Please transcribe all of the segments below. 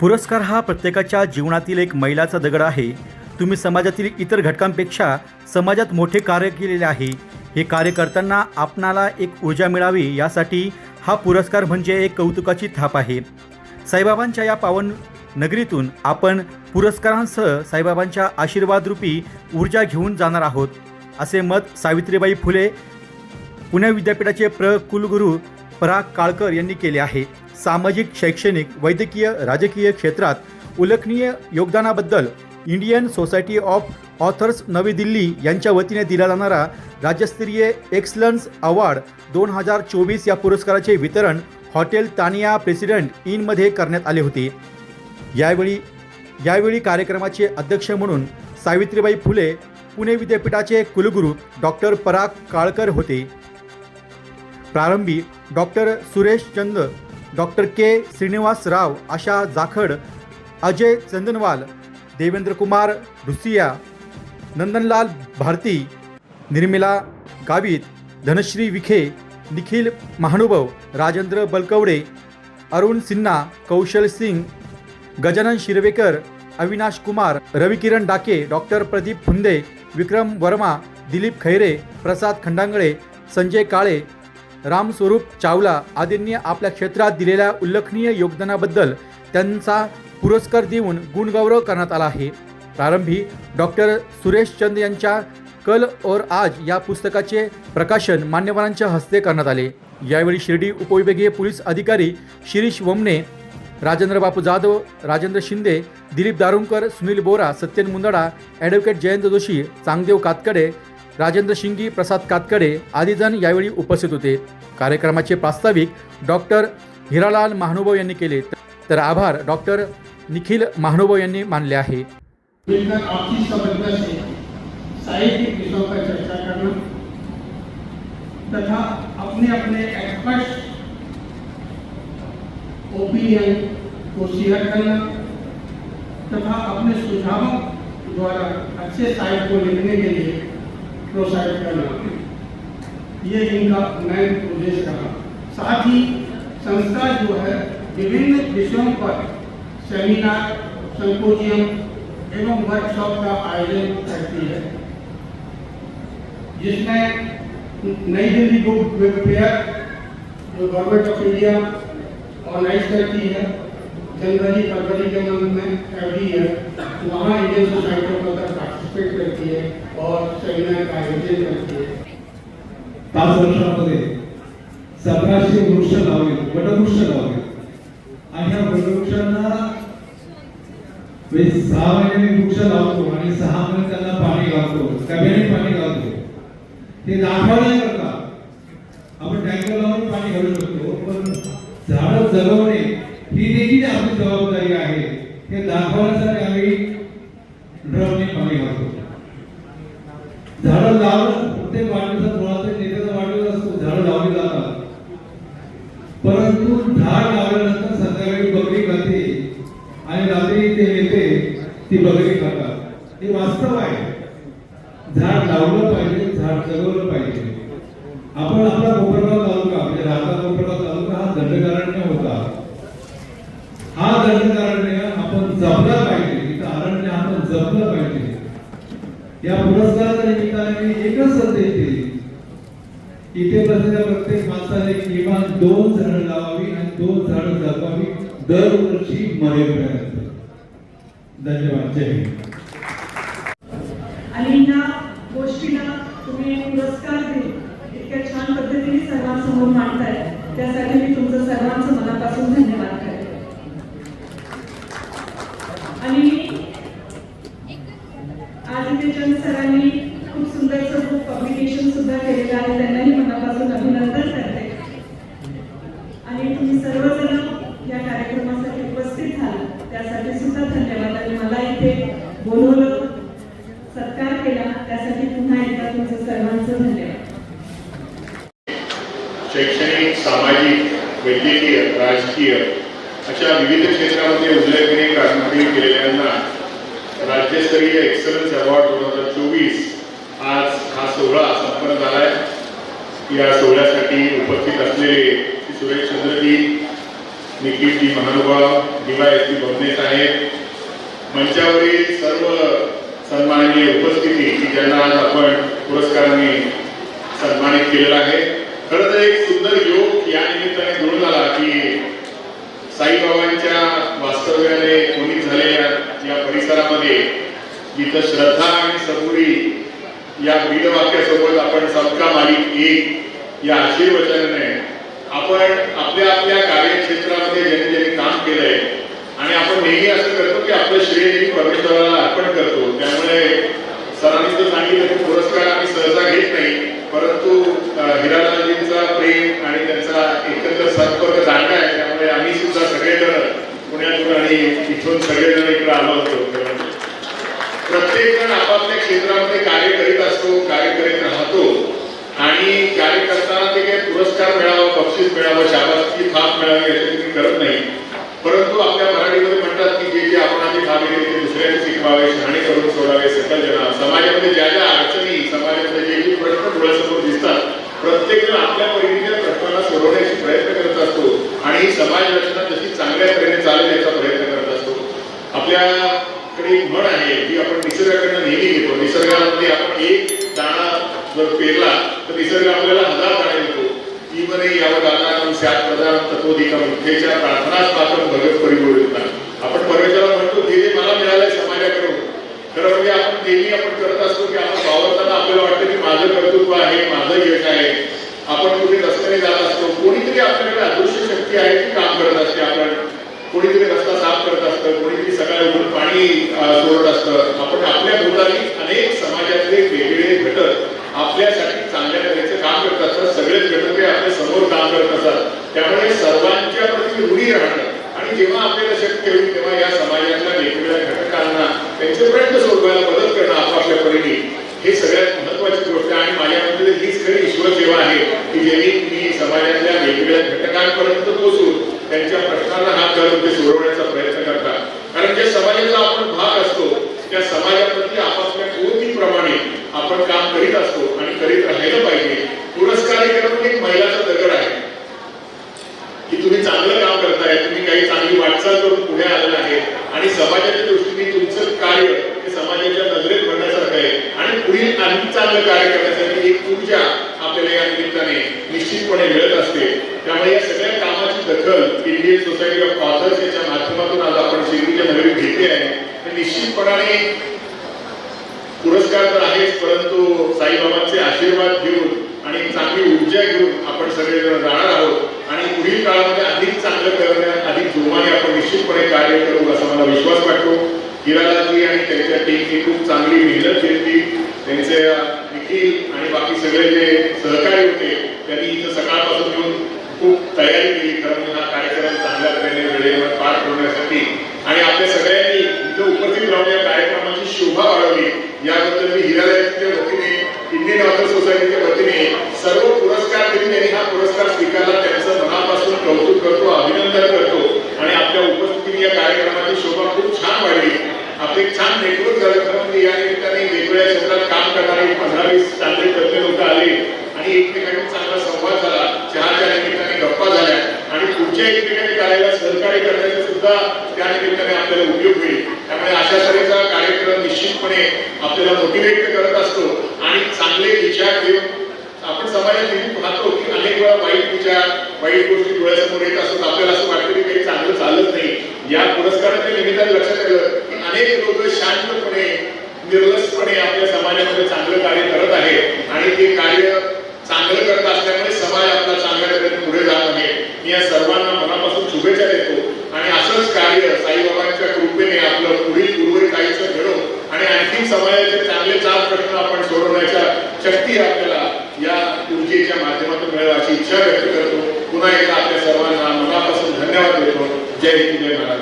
पुरस्कार हा प्रत्येकाच्या जीवनातील एक मैलाचा दगड आहे. तुम्ही समाजातील इतर घटकांपेक्षा समाजात मोठे कार्य केलेले आहे. हे कार्य करताना आपणाला एक ऊर्जा मिळावी यासाठी हा पुरस्कार म्हणजे एक कौतुकाची थाप आहे. साईबाबांच्या या पावन नगरीतून आपण पुरस्कारांसह साईबाबांच्या आशीर्वादरूपी ऊर्जा घेऊन जाणार आहोत. असे मत सावित्रीबाई फुले पुणे विद्यापीठाचे प्र. कुलगुरू पराग काळकर यांनी केले आहे. सामाजिक शैक्षणिक वैद्यकीय राजकीय क्षेत्रात उल्लेखनीय योगदानाबद्दल इंडियन सोसायटी ऑफ ऑथर्स नवी दिल्ली यांच्या वतीने दिला जाणारा राज्यस्तरीय एक्सलन्स अवॉर्ड दोन हजार चोवीस या पुरस्काराचे वितरण हॉटेल तानिया प्रेसिडेंट इनमध्ये करण्यात आले होते. यावेळी यावेळी कार्यक्रमाचे अध्यक्ष म्हणून सावित्रीबाई फुले पुणे विद्यापीठाचे कुलगुरू डॉक्टर पराग काळकर होते. प्रारंभी doctor Suresh Chand doctor K Srinivas Rao Asha Jakhad Ajay Chandanwal Devendra Kumar Rusia Nandanlal Bharti Nirmala Gavit Dhanashree Vikhe Nikhil Mahanubhav Rajendra Balkawade Arun Sinha Kaushal Singh Gajanan Shirvekar Avinash Kumar Ravikiran Dake doctor Pradeep Phunde Vikram Verma Dilip Khaire Prasad Khandangale Sanjay Kale Ramswaroop Chawla आदींनी आपल्या क्षेत्रात दिलेल्या उल्लेखनीय योगदानाबद्दल त्यांचा पुरस्कार देऊन गुणगौरव करण्यात आला आहे. प्रारंभी डॉक्टर सुरेश चंद यांच्या कल और आज या पुस्तकाचे प्रकाशन मान्यवरांच्या हस्ते करण्यात आले. यावेळी शिर्डी उपविभागीय पोलीस अधिकारी शिरीष वमने राजेंद्र बापू जाधव राजेंद्र शिंदे दिलीप दारुंकर सुनील बोरा सत्यन मुंदडा ॲडव्होकेट जयंत जोशी चांगदेव कातकडे राजेंद्र शिंगी प्रसाद कातकडे आदी जण यावेळी उपस्थित होते. कार्यक्रमाचे प्रास्ताविक डॉक्टर हिरालाल महानुभाव यांनी केले. तर आभार डॉक्टर निखिल महानुभाव यांनी मानले आहे. साहित्यिक विषयों पर चर्चा करना तथा अपने अपने एक्सपर्ट ओपिनियन को शेयर करना तथा अपने सुझावों द्वारा अच्छे साहित्य को लिखने के लिए प्रोत्साहित करना। ये इनका मेन उद्देश्य रहा। साथ ही संस्था जो है, विभिन्न विषयों पर सेमिनार संपोजियम एवं वर्कशॉप का आयोजन करती है। जिसमें नई दिल्ली बुक फेयर जो गवर्नमेंट ऑफ़ इंडिया ऑर्गेनाइज करती है, जनवरी, फरवरी के मंथ में एवरी ईयर वहाँ इंडियन सोसाइटी अदर पार्टिसिपेट करती है और सेमिनार का आयोजन करती है पाच वर्षामध्ये सतराशे वृक्ष लावले वटवृक्ष लावले. आणि ह्या वटवृक्षांना सहा महिने वृक्ष लावतो आणि सहा महिने त्यांना पाणी घालतो कव्याने पाणी घालतो ते दाखवण्याकरता आपण टँकर लावून पाणी घालू शकतो पण झाड जगवणे ही देखील आपली जबाबदारी आहे. हे दाखवण्यासाठी ड्रमने पाणी घालतो. झाडं लावणं प्रत्येक वाढदिवसात मुळात नेत्याचा वाढदिवस असतो झाडं लावली जातात. परंतु झाड लावल्यानंतर संध्याकाळी बकरी खाते आणि रात्री ते नेते ती बकरी खातात. हे वास्तव आहे. झाड लावलं पाहिजे झाड जगवलं पाहिजे. आपण आपला कोपरगाव तालुका म्हणजे राजा कोपरगाव तालुका हा दंडकारण्य होता हा दंडकारण्य आपण जपला पाहिजे इथं अरण्य आपण जपलं पाहिजे या पुरस्काराच्या निमित्ताने मी एकच संदेश दिली इथे बसलेल्या प्रत्येक माणसाने किमान दोन झाड लावावी आणि दोन झाड जगवावी दरवर्षी मरेपर्यंत धन्यवाद. जय हिंद. गोष्टीला तुम्ही पुरस्कार देऊन इतक्या छान पद्धतीने सर्वांसमोर मांडताय. त्यासाठी मी तुमचं सर्वांचं मनापासून धन्यवाद करते आणि आज इथे चंद सरांनी खूप सुंदरचं बुक पब्लिकेशन सुद्धा केलेलं आहे त्यांनाही मनापासून अभिनंदन करते आणि तुम्ही सर्वजण या कार्यक्रमासाठी उपस्थित झाला त्यासाठी सुद्धा धन्यवाद आणि मला इथे बोलवलं सत्कार केला त्यासाठी पुन्हा एकदा तुमचं सर्वांचं धन्यवाद शैक्षणिक सामाजिक वैद्यकीय राजकीय अशा विविध क्षेत्रामध्ये उल्लेखनीय कामगिरी केलेल्यांना राज्यस्तरीय एक्सलन्स अवॉर्ड दोन हजार चोवीस आज हा सोहळा संपन्न झाला आहे या सोहळ्यासाठी उपस्थित असलेले श्री सुरेश चंद्रजी निखिलजी महानुभाव डीवायएसपी बमणे साहेब मंचावरील सर्व सन्माननीय उपस्थिती की ज्यांना आज आपण पुरस्काराने सन्मानित केलेला आहे. खरं तर एक सुंदर योग या निमित्ताने जुळून आला की साईबाबांच्या वास्तव्याने कोणी झालेल्या या परिसरामध्ये जिथं श्रद्धा आणि सबुरी या बीजवाक्यासोबत आपण सबका मालिक एक या आशीर्वचनाने आपण आपल्या आपल्या कार्यक्षेत्रामध्ये ज्यांनी ज्यांनी काम केलंय आणि आपण नेहमी असं करतो की आपलं श्रेय परमेश्वराला अर्पण करतो त्यामुळे सरांनी तर सांगितलं की पुरस्कार आम्ही सहसा घेत नाही परंतु अं, हिरालालजींचा प्रेम आणि त्यांचा एकंदर संपर्क जाणता आहे त्यामुळे आम्ही सुद्धा सगळेजण आणि इथून सगळेजण इकडे आलो होतो म्हणजे. प्रत्येक जण आपापल्या क्षेत्रामध्ये कार्य करीत असतो कार्य करीत राहतो. आणि कार्य करताना ते काही पुरस्कार मिळावं बक्षीस मिळावं शाबासकी थाप मिळावी याची तुम्ही करत नाही. परंतु आपल्या मराठीमध्ये म्हणतात की जे जे आपण आधी ठावे ते दुसऱ्यांनी शिकवावे शहाणे करून सोडावे सकलजना समाजामध्ये ज्या ज्या अडचणी समाजामध्ये जे जे प्रश्न डोळ्यासमोर दिसतात प्रत्येक जण आपल्या परीने प्रश्नांना सोडवण्याची प्रयत्न करत असतो आणि ही समाज रचना जशी चांगल्या तऱ्हेने चालेल याचा प्रयत्न करत असतो आपल्याकडे एक म्हण आहे जी आपण निसर्गाकडनं नेहमी घेतो. निसर्गामध्ये आपण एक दाणा जर पेरला तर निसर्ग आपल्याला हजार दाणे देतो. ती म्हणे यावर दाना सात प्रधान तत्वधिकम इथेच्या प्रार्थनाच पात्र भगत परिपूर्ण आपण परमेश्वराला म्हणतो ते जे मला मिळालंय समाजाकडून खरं म्हणजे आपण नेहमी आपण करत असतो की आपण वावरताना आपल्याला वाटतं की माझं कर्तृत्व आहे माझं यश आहे. आपण कुठे रस्त्याने जात असतो कोणीतरी आपल्याकडे अदृश्य शक्ती आहे ती काम करत असते आपल्याला कोणीतरी रस्ता साफ करत असतं कोणीतरी सकाळी उठून पाणी सोडत असतं. आपण आपल्या भोवताली अनेक समाजातले वेगवेगळे घटक आपल्यासाठी चांगल्या तऱ्हेचं काम करत असतात. सगळेच घटक हे आपल्यासमोर काम करत असतात. त्यामुळे सर्वांच्या प्रती ऋणी राहणं आणि जेव्हा आपल्याला शक्य होईल तेव्हा या समाजातल्या वेगवेगळ्या घटकांना त्यांचे प्रश्न सोडवायला मदत करणं आपापल्या परीने हे सगळ्यात महत्वाची गोष्ट आहे आणि माझ्यामध्ये हीच खरी ईश्वर सेवा आहे की जेणे मी समाजातल्या वेगवेगळ्या घटकांपर्यंत पोहोचून त्यांच्या प्रश्नांना हात घालून ते सोडवण्याचा प्रयत्न करतात कारण जे समाजाचा आपण भाग असतो त्या समाजाप्रती आपापल्या पूर्तीप्रमाणे आपण काम करीत असतो आणि राहिलं पाहिजे. पुरस्कार हे खरं म्हणजे एक महिलाचा दगड आहे. की तुम्ही चांगलं काम करताय तुम्ही काही चांगली वाटचाल करून पुढे आलेला आहे आणि समाजाच्या दृष्टीने तुमचं कार्य हे समाजाच्या नजरेत भरण्यासारखं आहे. आणि पुढील आणखी चांगलं कार्य करण्यासाठी एक ऊर्जा आपल्याला या निमित्ताने निश्चितपणे मिळत असते. त्यामुळे या सगळ्या कामाची दखल इंडियन सोसायटी ऑफ ऑथर्स याच्या माध्यमातून आज आपण शिर्डीच्या नगरीत घेतली आहे. निश्चितपणाने परंतु साईबाबांचे आशीर्वाद घेऊन आणि चांगली ऊर्जा घेऊन आपण सगळेजण जाणार आहोत. आणि पुढील काळामध्ये अधिक चांगलं करण्यात अधिक जोमाने आपण निश्चितपणे कार्य करू असा मला विश्वास वाटतो. हिरालाजी आणि त्यांच्या टीमची खूप चांगली मेहनत घेतली. त्यांचे निखिल आणि बाकी सगळे जे सहकारी होते त्यांनी इथं सकाळपासून येऊन खूप तयारी केली. खरं म्हणजे हा कार्यक्रम चांगल्या तऱ्हेने वेळेवर पार ठेवण्यासाठी आणि आपल्या सगळ्यांनी इथं उपस्थित राहून या कार्यक्रमाची शोभा वाढवली. याबद्दल मी हिरालाच्या वतीने इंडियन ऑथर सोसायटीच्या वतीने सर्व पुरस्कार देऊन त्यांनी हा पुरस्कार स्वीकारला त्यांचं मनापासून कौतुक करतो अभिनंदन करतो आणि आपल्या उपस्थितीने या कार्यक्रमाची शोभा खूप छान वाढली आपले एक छान नेटवर्क झालं खरं म्हणजे या निमित्ताने वेगवेगळ्या क्षेत्रात काम करणारे पंधरा वीस चांगले तज्ञ लोक आले आणि एकमेकांनी चांगला संवाद झाला चहाच्या निमित्ताने गप्पा झाल्या आणि ठिकाणी एकमेकांनी सहकार्य करण्याचा सुद्धा त्या निमित्ताने आपल्याला उपयोग होईल. त्यामुळे अशा तऱ्हेचा कार्यक्रम निश्चितपणे आपल्याला मोटिवेट करत असतो. आणि चांगले विचार घेऊन आपण समाजात नेहमी पाहतो की अनेक वेळा वाईट विचार वाईट गोष्टी डोळ्यासमोर येत असतात. आपल्याला असं वाटतं की काही चांगलं चालत नाही. या पुरस्काराच्या निमित्ताने लक्षात आलं की अनेक लोक शांतपणे निर्लसपणे आपल्या समाजामध्ये चांगलं कार्य करत आहे आणि ते कार्य चांगलं करत असल्यामुळे समाज आपला चांगल्या तऱ्हेने पुढे जात आहे मी या सर्वांना मनापासून शुभेच्छा देतो आणि असंच कार्य साईबाबांच्या कृपेने आपलं पुढील उर्वरित आयुष्य घडो आणि आणखी समाजाचे चांगले चार प्रश्न आपण सोडवण्याच्या शक्ती आपल्याला या ऊर्जेच्या माध्यमातून मिळावी अशी इच्छा व्यक्त करतो. पुन्हा एकदा आपल्या सर्वांना मनापासून धन्यवाद देतो. जय हिंद जय महाराज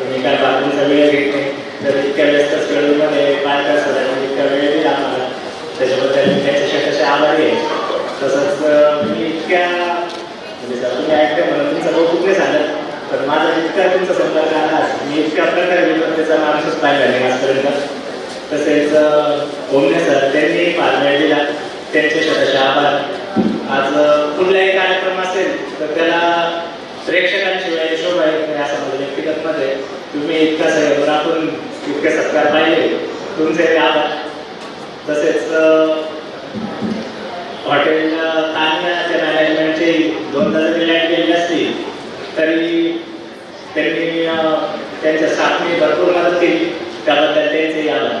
तुम्ही काय बातमीचा वेळ घेत नाही तर इतक्या व्यस्त काय काय सगळ्यांना इतका वेळ दिला आम्हाला. त्याच्याबद्दल मी कसे आभारी आहे. तसंच मी इतक्या म्हणजे जर तुम्ही ऐकते म्हणून तुमचं कौतुक नाही झालं तर माझा इतका तुमचा संपर्क आला मी इतक्या प्रकारे त्याचा माणूसच पाहिला नाही आजपर्यंत. तसेच ओमने सर त्यांनी फार वेळ दिला त्यांचे शतश आभार. आज कुठलाही कार्यक्रम असेल तर त्याला प्रेक्षकांशिवाय तुम्ही इतका सहयोग राखून इतके सत्कार पाहिले. तुमचे आभार. तसेच हॉटेल तांदळाच्या मॅनेजमेंटचे दोनदा जरी लाइट गेली असतील तरी त्यांनी त्यांच्या स्टाफने भरपूर मदत केली. त्याबद्दल त्यांचे आभार.